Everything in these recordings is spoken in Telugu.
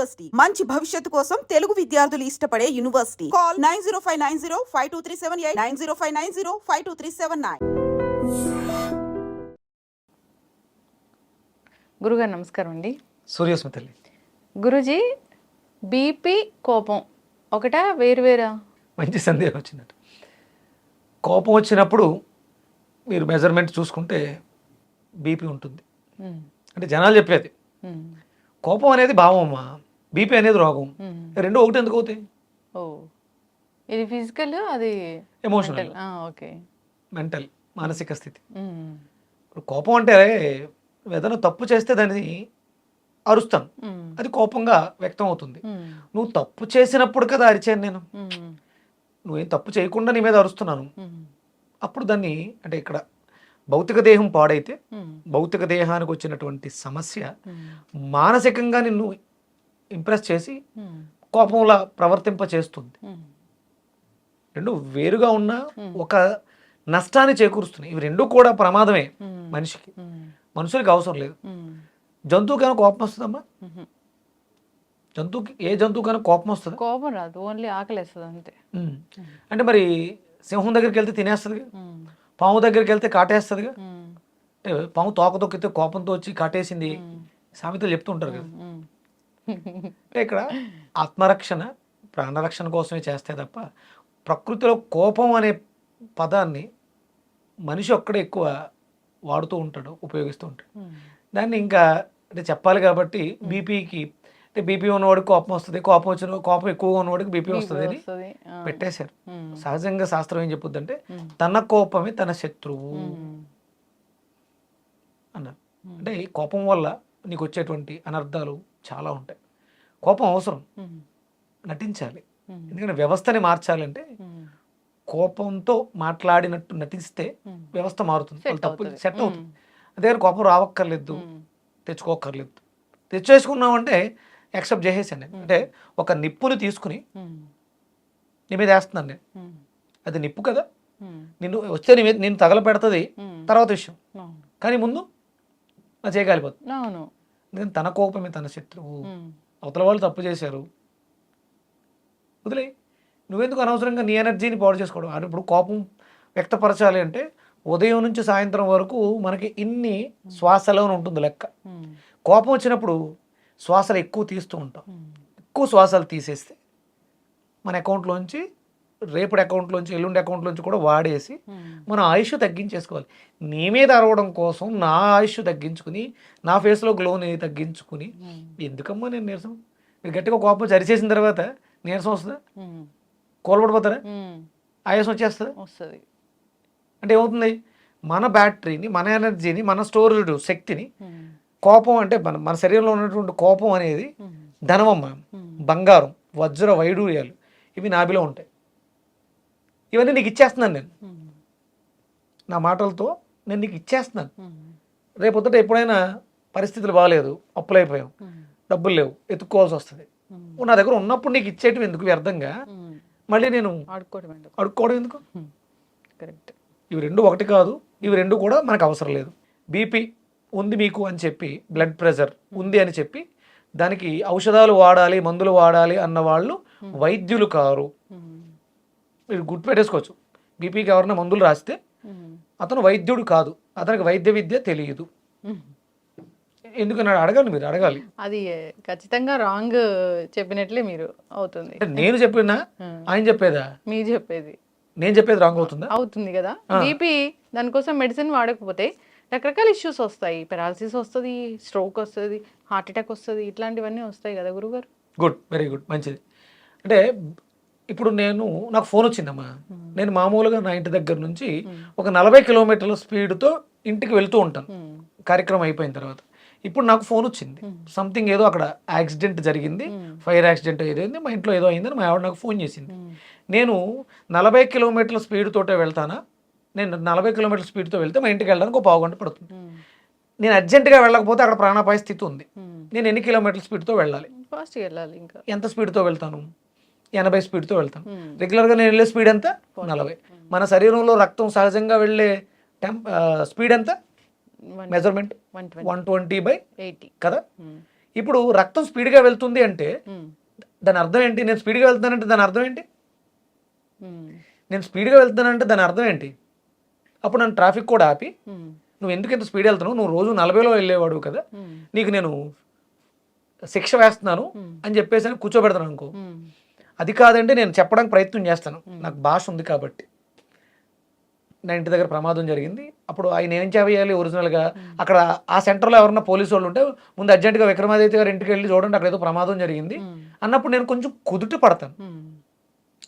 యూనివర్సిటీ. మంచి భవిష్యత్తు కోసం తెలుగు విద్యార్థులు ఇష్టపడే university. Call nine zero five nine zero five two three seven eight nine zero five nine zero five two three seven nine. గురుగారు నమస్కారం అండి. సూర్యస్మి తల్లి. గురుజీ బీపీ కోపం ఒకటా వేరు వేరా? మంచి సందేహం వచ్చిందట. కోపం వచ్చినప్పుడు మీరు మెజర్మెంట్ చూసుకుంటే బీపీ ఉంటుంది. అంటే జనాలు చెప్పేది. కోపం అనేది భావం అమ్మా. బీపీ అనేది రోగం. రెండు ఒకటి ఎందుకు అవుతాయి? ఓ. ఇది ఫిజికల్ అది ఎమోషనల్ ఓకే. మెంటల్ మానసిక స్థితి. కోపం అంటే ఏదైనా తప్పు చేస్తే దాన్ని అరుస్తాను. అది కోపంగా వ్యక్తం అవుతుంది. నువ్వు తప్పు చేసినప్పుడు కదా అరిచాను నేను. నువ్వేం తప్పు చేయకుండా నీ మీద అరుస్తున్నాను. అప్పుడు దాన్ని అంటే ఇక్కడ భౌతిక దేహం పాడైతే భౌతిక దేహానికి వచ్చినటువంటి సమస్య మానసికంగా నిన్ను ఇంప్రెస్ చేసి కోపంలా ప్రవర్తింప చేస్తుంది. రెండు వేరుగా ఉన్న. ఒక నష్టాన్ని చేకూరుస్తున్నాయి ఇవి రెండు కూడా ప్రమాదమే మనిషికి. మనుషులకి అవసరం లేదు. జంతువుకైనా కోపం వస్తుందమ్మా. జంతువుకి ఏ జంతువుకైనా కోపం వస్తుంది? కోపం రాదు. ఓన్లీ ఆకలేస్తుంది అంతే. అంటే మరి సింహం దగ్గరికి వెళ్తే తినేస్తుందిగా పాము దగ్గరికి వెళ్తే కాటేస్తుందిగా పాము తోక తొక్కితే కోపంతో వచ్చి కాటేసింది సామెతలు చెప్తుంటారు కదా? ఇక్కడ ఆత్మరక్షణ ప్రాణరక్షణ కోసమే చేస్తే తప్ప ప్రకృతిలో కోపం అనే పదాన్ని మనిషి ఒక్కడే ఎక్కువ వాడుతూ ఉంటాడు ఉపయోగిస్తూ ఉంటాడు. దాన్ని ఇంకా అంటే చెప్పాలి కాబట్టి బీపీకి అంటే బీపీ ఉన్నవాడికి కోపం వస్తుంది కోపం వచ్చిన కోపం ఎక్కువగా ఉన్నవాడికి బీపీ వస్తుంది. అని పెట్టేశారు. సహజంగా శాస్త్రం ఏం చెప్పుద్దంటే ఉమ్, తన కోపమే తన శత్రువు అన్నారు. అంటే ఈ కోపం వల్ల నీకు వచ్చేటువంటి అనర్థాలు చాలా ఉంటాయి. కోపం అవసరం. నటించాలి. ఎందుకంటే వ్యవస్థని మార్చాలంటే కోపంతో మాట్లాడినట్టు నటిస్తే. వ్యవస్థ మారుతుంది. వాళ్ళు తప్పు. సెట్ అవుతుంది. అదే కోపం రావక్కర్లేదు. తెచ్చుకోక్కర్లేదు. తెచ్చేసుకున్నామంటే యాక్సెప్ట్ చేసేసాను నేను. అంటే ఒక నిప్పుని తీసుకుని నీ మీద వేస్తున్నాను నేను. అది నిప్పు కదా. నిన్ను వస్తే నీ మీద నేను తగలపెడుతుంది తర్వాత విషయం. కానీ ముందు నా చేయగలిపోతుంది ఎందుకంటే తన కోపమే తన శత్రువు. అవతల వాళ్ళు తప్పు చేశారు. వదిలే నువ్వెందుకు అనవసరంగా నీ ఎనర్జీని పాడు చేసుకోవడం? అంటే ఇప్పుడు కోపం వ్యక్తపరచాలి అంటే ఉదయం నుంచి సాయంత్రం వరకు మనకి ఇన్ని శ్వాసలో ఉంటుంది లెక్క. కోపం వచ్చినప్పుడు శ్వాసలు ఎక్కువ తీస్తూ ఉంటాం. ఎక్కువ శ్వాసలు తీసేస్తే మన అకౌంట్లోంచి రేపటి అకౌంట్లోంచి ఎల్లుండి అకౌంట్లోంచి కూడా వాడేసి మన ఆయుష్ తగ్గించేసుకోవాలి. నీ మీద అరవడం కోసం నా ఆయుష్ తగ్గించుకుని నా ఫేస్లో గ్లోని తగ్గించుకుని ఎందుకమ్మా నేను నీరసం? మీరు గట్టిగా కోపం చరిచేసిన తర్వాత నీరసం వస్తుందా? కోల్పడిపోతారా? ఆయాసం వచ్చేస్తుందా? వస్తుంది. అంటే ఏమవుతుంది? మన బ్యాటరీని మన ఎనర్జీని మన స్టోరేజ్ శక్తిని కోపం అంటే మన మన శరీరంలో ఉన్నటువంటి కోపం అనేది ధనమమ్మ బంగారం వజ్ర వైడూర్యాలు ఇవి నాభిలో ఉంటాయి. ఇవన్నీ నీకు ఇచ్చేస్తున్నాను నేను. నా మాటలతో నేను నీకు ఇచ్చేస్తున్నాను. రేపొద్దుట ఎప్పుడైనా పరిస్థితులు బాగాలేదు అప్పులైపోయాం. ఉమ్, డబ్బులు లేవు ఎత్తుక్కోవాల్సి వస్తుంది. నా దగ్గర ఉన్నప్పుడు నీకు ఇచ్చేయటం ఎందుకు వ్యర్థంగా? మళ్ళీ నేను అడుక్కోవడం ఎందుకు? కరెక్ట్. ఇవి రెండు ఒకటి కాదు ఇవి రెండు కూడా మనకు అవసరం లేదు. బీపీ ఉంది మీకు అని చెప్పి బ్లడ్ ప్రెషర్ ఉంది అని చెప్పి దానికి ఔషధాలు వాడాలి మందులు వాడాలి అన్న వాళ్ళు వైద్యులు కారు. మీరు గుర్తు పెట్టేసుకోవచ్చు బీపీకి ఎవరైనా మందులు రాస్తే అతను వైద్యుడు కాదు. అతనికి వైద్య విద్య తెలియదు. ఎందుకన్నాడు? అడగండి మీరు అడగాలి. అది ఖచ్చితంగా రాంగ్ చెప్పినట్లే మీరు అవుతుంది. నేను చెప్పినా ఆయన చెప్పేదా? మీరు చెప్పేది. నేను చెప్పేది రాంగ్ అవుతుందా? అవుతుంది కదా. బీపీ దానికోసం మెడిసిన్ వాడకపోతే రకరకాల ఇష్యూస్ వస్తాయి. పెరాలసిస్ వస్తుంది స్ట్రోక్ వస్తుంది హార్ట్ అటాక్ వస్తుంది ఇట్లాంటివన్నీ వస్తాయి కదా గురుగారు. గుడ్ వెరీ గుడ్ మంచిది. అంటే ఇప్పుడు నేను నాకు ఫోన్ వచ్చిందమ్మా. నేను మామూలుగా నా ఇంటి దగ్గర నుంచి ఒక నలభై కిలోమీటర్ల స్పీడ్తో ఇంటికి వెళ్తూ ఉంటాను. కార్యక్రమం అయిపోయిన తర్వాత. ఇప్పుడు నాకు ఫోన్ వచ్చింది. సంథింగ్ ఏదో అక్కడ యాక్సిడెంట్ జరిగింది. ఫైర్ యాక్సిడెంట్ ఏదో అయింది. మా ఇంట్లో ఏదో అయిందని మా ఆవిడ నాకు ఫోన్ చేసింది. నేను నలభై కిలోమీటర్ల స్పీడ్ తోటే వెళ్తానా? నేను నలభై కిలోమీటర్ల స్పీడ్తో వెళ్తే మా ఇంటికి వెళ్ళడానికి ఒక పావు గంట పడుతుంది నేను అర్జెంటుగా వెళ్ళకపోతే అక్కడ ప్రాణాపాయ స్థితి ఉంది. నేను ఎన్ని కిలోమీటర్ల స్పీడ్తో వెళ్ళాలి? ఫాస్ట్గా వెళ్ళాలి ఇంకా. ఎంత స్పీడ్తో వెళ్తాను? ఎనభై స్పీడ్తో వెళ్తాను ఉమ్, రెగ్యులర్గా నేను వెళ్ళే స్పీడ్ ఎంత? నలభై. మన శరీరంలో రక్తం సహజంగా వెళ్ళే టెంప్ స్పీడ్ ఎంత? Measurement? One twenty. By eighty. కదా? ఇప్పుడు రక్తం స్పీడ్గా వెళ్తుంది అంటే దాని అర్థం ఏంటి? నేను స్పీడ్గా వెళ్తానంటే దాని అర్థం ఏంటి? నేను స్పీడ్గా వెళ్తానంటే దాని అర్థం ఏంటి? అప్పుడు నన్ను ట్రాఫిక్ కూడా ఆపి నువ్వు ఎందుకు ఇంత స్పీడ్ వెళ్తున్నావు? నువ్వు రోజు నలభైలో వెళ్ళేవాడు కదా. నీకు నేను శిక్ష వేస్తున్నాను అని చెప్పేసి అని కూర్చోబెడతాను అనుకో. అది కాదండి నేను చెప్పడానికి ప్రయత్నం చేస్తాను. నాకు భాష ఉంది కాబట్టి. నా ఇంటి దగ్గర ప్రమాదం జరిగింది. అప్పుడు ఆయన ఏం చేయాలి ఒరిజినల్గా? అక్కడ ఆ సెంటర్లో ఎవరన్నా పోలీసు వాళ్ళు ఉంటే ముందు అర్జెంటుగా విక్రమాదిత్య గారి ఇంటికి వెళ్ళి చూడండి అక్కడ ఏదో ప్రమాదం జరిగింది. అన్నప్పుడు నేను కొంచెం కుదుట పడతాను.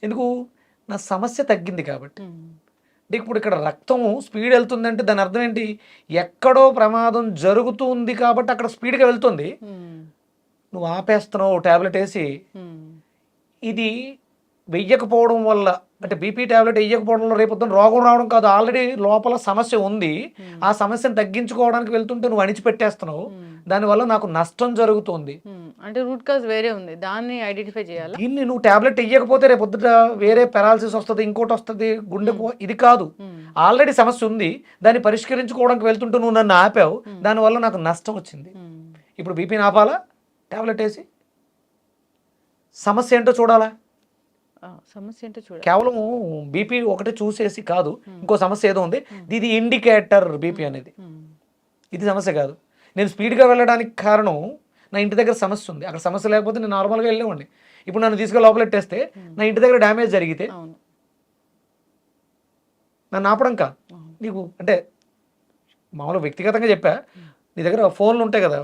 ఎందుకు? నా సమస్య తగ్గింది కాబట్టి. అంటే ఇప్పుడు ఇక్కడ రక్తము స్పీడ్ వెళ్తుందంటే దాని అర్థం ఏంటి? ఎక్కడో ప్రమాదం జరుగుతుంది కాబట్టి అక్కడ స్పీడ్గా వెళ్తుంది. నువ్వు ఆపేస్తున్నావు టాబ్లెట్ వేసి. ఇది వెయ్యకపోవడం వల్ల అంటే బీపీ టాబ్లెట్ వేయకపోవడం వల్ల రేపు రోగం రావడం కాదు. ఆల్రెడీ లోపల సమస్య ఉంది. ఆ సమస్యను తగ్గించుకోవడానికి వెళ్తుంటే నువ్వు అణిచిపెట్టేస్తున్నావు. దానివల్ల నాకు నష్టం జరుగుతుంది. ఉమ్. అంటే రూట్ కాజ్ వేరే ఉంది. దాన్ని ఐడెంటిఫై చేయాలా? దీన్ని నువ్వు టాబ్లెట్ వేయకపోతే రేపు పొద్దుట వేరే పెరాలసిస్ వస్తుంది ఇంకోటి వస్తుంది గుండె ఇది కాదు. ఆల్రెడీ సమస్య ఉంది. దాన్ని పరిష్కరించుకోవడానికి వెళ్తుంటే నువ్వు నన్ను ఆపావు. దానివల్ల నాకు నష్టం వచ్చింది. ఇప్పుడు బీపీని ఆపాలా? టాబ్లెట్ వేసి? సమస్య ఏంటో చూడాలా? సమస్య ఏంటో చూడాలి. కేవలం బీపీ ఒకటే చూసేసి కాదు ఇంకో సమస్య ఏదో ఉంది. ఇది ఇండికేటర్ బీపీ అనేది. ఇది సమస్య కాదు. నేను స్పీడ్గా వెళ్ళడానికి కారణం నా ఇంటి దగ్గర సమస్య ఉంది. అక్కడ సమస్య లేకపోతే నేను నార్మల్గా వెళ్ళేవాడిని. ఇప్పుడు నన్ను తీసుకెళ్ళి లోపలెట్టేస్తే నా ఇంటి దగ్గర డ్యామేజ్ జరిగితే నన్ను ఆపడం కాదు. నీకు అంటే మామూలుగా వ్యక్తిగతంగా చెప్పా నీ దగ్గర ఫోన్లు ఉంటాయి కదా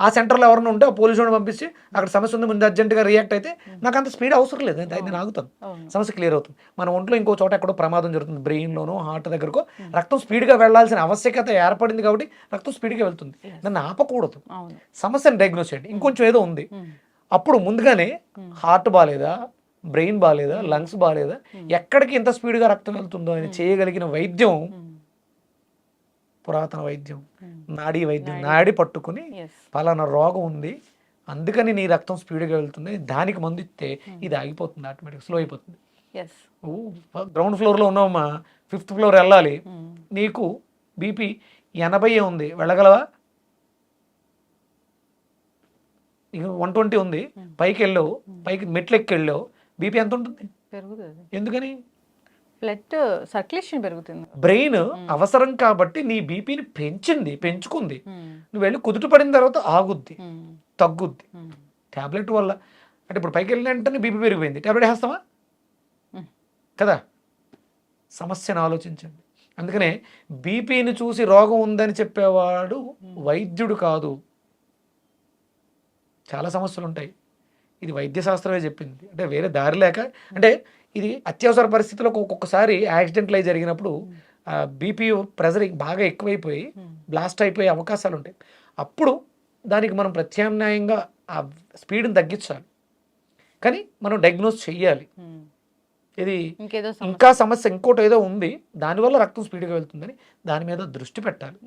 ఆ సెంటర్లో ఎవరైనా ఉంటే ఆ పోలీసు వాడిని పంపించి అక్కడ సమస్య ఉంది ముందు అర్జెంటుగా రియాక్ట్ అయితే నాకు అంత స్పీడ్ అవసరం లేదు. నేను నేను ఆగుతాను. సమస్య క్లియర్ అవుతుంది. మన ఒంట్లో ఇంకో చోట ఎక్కడో ప్రమాదం జరుగుతుంది. బ్రెయిన్లోనో హార్ట్ దగ్గరకో రక్తం స్పీడ్గా వెళ్ళాల్సిన ఆవశ్యకత ఏర్పడింది కాబట్టి రక్తం స్పీడ్గా వెళ్తుంది. నన్ను ఆపకూడదు. సమస్యను డయాగ్నోస్ చేయండి. ఇంకొంచెం ఏదో ఉంది. ఉమ్, అప్పుడు ముందుగానే హార్ట్ బాగాలేదా బ్రెయిన్ బాగాలేదా లంగ్స్ బాగాలేదా ఎక్కడికి ఇంత స్పీడ్గా రక్తం వెళ్తుందో అని చేయగలిగిన వైద్యం పురాతన వైద్యం ఉమ్. నాడీ వైద్యం నాడి. పట్టుకుని పలానా రోగం ఉంది అందుకని నీ రక్తం స్పీడ్గా వెళ్తుంది దానికి మందు ఇస్తే ఇది ఆగిపోతుంది ఆటోమేటిక్ స్లో అయిపోతుంది. గ్రౌండ్ ఫ్లోర్లో ఉన్నావమ్మా ఫిఫ్త్ ఫ్లోర్ వెళ్ళాలి. నీకు బీపీ ఎనభై ఉంది వెళ్ళగలవా? వన్ ట్వంటీ ఉంది పైకి వెళ్ళావు పైకి మెట్లు ఎక్కి వెళ్ళావు బీపీ ఎంత ఉంటుంది? ఎందుకని? బ్లడ్ సర్క్యులేషన్ పెరుగుతుంది. బ్రెయిన్ అవసరం కాబట్టి నీ బీపీని పెంచింది పెంచుకుంది. నువ్వు వెళ్ళి కుదుట పడిన తర్వాత ఆగుద్ది తగ్గుద్ది. ట్యాబ్లెట్ వల్ల అంటే ఇప్పుడు పైకి వెళ్ళిన వెంటనే బీపీ పెరిగిపోయింది. ట్యాబ్లెట్ వేస్తామా. కదా? సమస్యను ఆలోచించండి. అందుకనే బీపీని చూసి రోగం ఉందని చెప్పేవాడు వైద్యుడు కాదు. చాలా సమస్యలు ఉంటాయి. ఇది వైద్య శాస్త్రమే చెప్పింది. అంటే వేరే దారి లేక అంటే ఇది అత్యవసర పరిస్థితుల్లో ఒక్కొక్కసారి యాక్సిడెంట్లు అయి జరిగినప్పుడు బీపీ ప్రెజర్ బాగా ఎక్కువైపోయి బ్లాస్ట్ అయిపోయే అవకాశాలు ఉంటాయి. అప్పుడు దానికి మనం ప్రత్యామ్నాయంగా ఆ స్పీడ్ని తగ్గించాలి. కానీ మనం డయాగ్నోస్ చెయ్యాలి. ఇది ఇంకా సమస్య ఇంకోటి ఏదో ఉంది దానివల్ల రక్తం స్పీడ్గా వెళ్తుందని దాని మీద దృష్టి పెట్టాలి.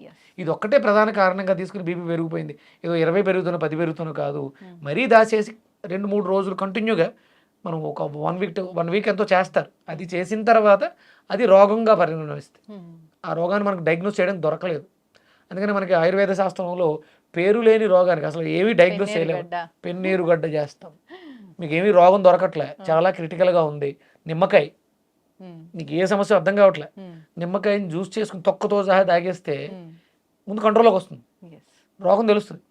ఇది ఒక్కటే ప్రధాన కారణంగా తీసుకుని బీపీ పెరిగిపోయింది. ఏదో ఇరవై పెరుగుతున్న పది పెరుగుతున్న కాదు. మరీ దాచేసి రెండు మూడు రోజులు కంటిన్యూగా మనం ఒక వన్ వీక్ వన్ వీక్ ఎంతో చేస్తారు. అది చేసిన తర్వాత అది రోగంగా పరిణమిస్తుంది. ఉమ్, ఆ రోగాన్ని మనకు డయాగ్నోస్ చేయడం దొరకలేదు. అందుకని మనకి ఆయుర్వేద శాస్త్రంలో పేరు లేని రోగానికి అసలు ఏమీ డయాగ్నోస్ చేయలేము. పెన్నీరు గడ్డ చేస్తాం. మీకు ఏమీ రోగం దొరకట్లే. చాలా క్రిటికల్గా ఉంది. నిమ్మకాయ. ఉమ్, నీకు ఏ సమస్య అర్థం కావట్లే. నిమ్మకాయని జ్యూస్ చేసుకుని తొక్కతో సహా తాగేస్తే ముందు కంట్రోల్లోకి వస్తుంది. రోగం తెలుస్తుంది.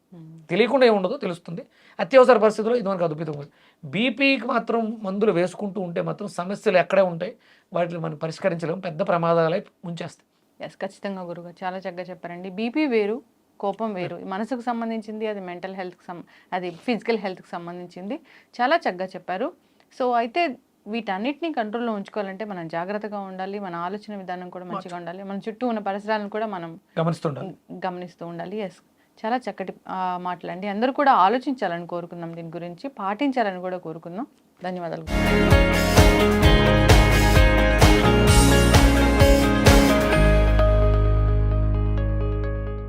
తెలియకుండా ఏముండదు తెలుస్తుంది. అత్యవసర పరిస్థితుల్లో ఇది మనకు అద్భుతం బీపీకి మాత్రం మందులు వేసుకుంటూ ఉంటే మాత్రం సమస్యలు ఎక్కడే ఉంటాయి. వాటిని మనం పరిష్కరించలేము. పెద్ద ప్రమాదాలై ముంచేస్తాయి. ఎస్ ఖచ్చితంగా గురుగారు. చాలా చక్కగా చెప్పారండి. బీపీ వేరు కోపం వేరు. మనసుకు సంబంధించింది అది మెంటల్ హెల్త్కి సం అది ఫిజికల్ హెల్త్కి సంబంధించింది. చాలా చక్కగా చెప్పారు. సో అయితే వీటన్నిటిని కంట్రోల్లో ఉంచుకోవాలంటే మనం జాగ్రత్తగా ఉండాలి. మన ఆలోచన విధానం కూడా మంచిగా ఉండాలి. మన చుట్టూ ఉన్న పరిసరాలను కూడా మనం గమనిస్తుండాలి గమనిస్తూ ఉండాలి. ఎస్ చాలా చక్కటి మాటలండి. అందరూ కూడా ఆలోచించాలని కోరుకుందాం దీని గురించి పాటించాలని కూడా కోరుకుందాం. ధన్యవాదాలు.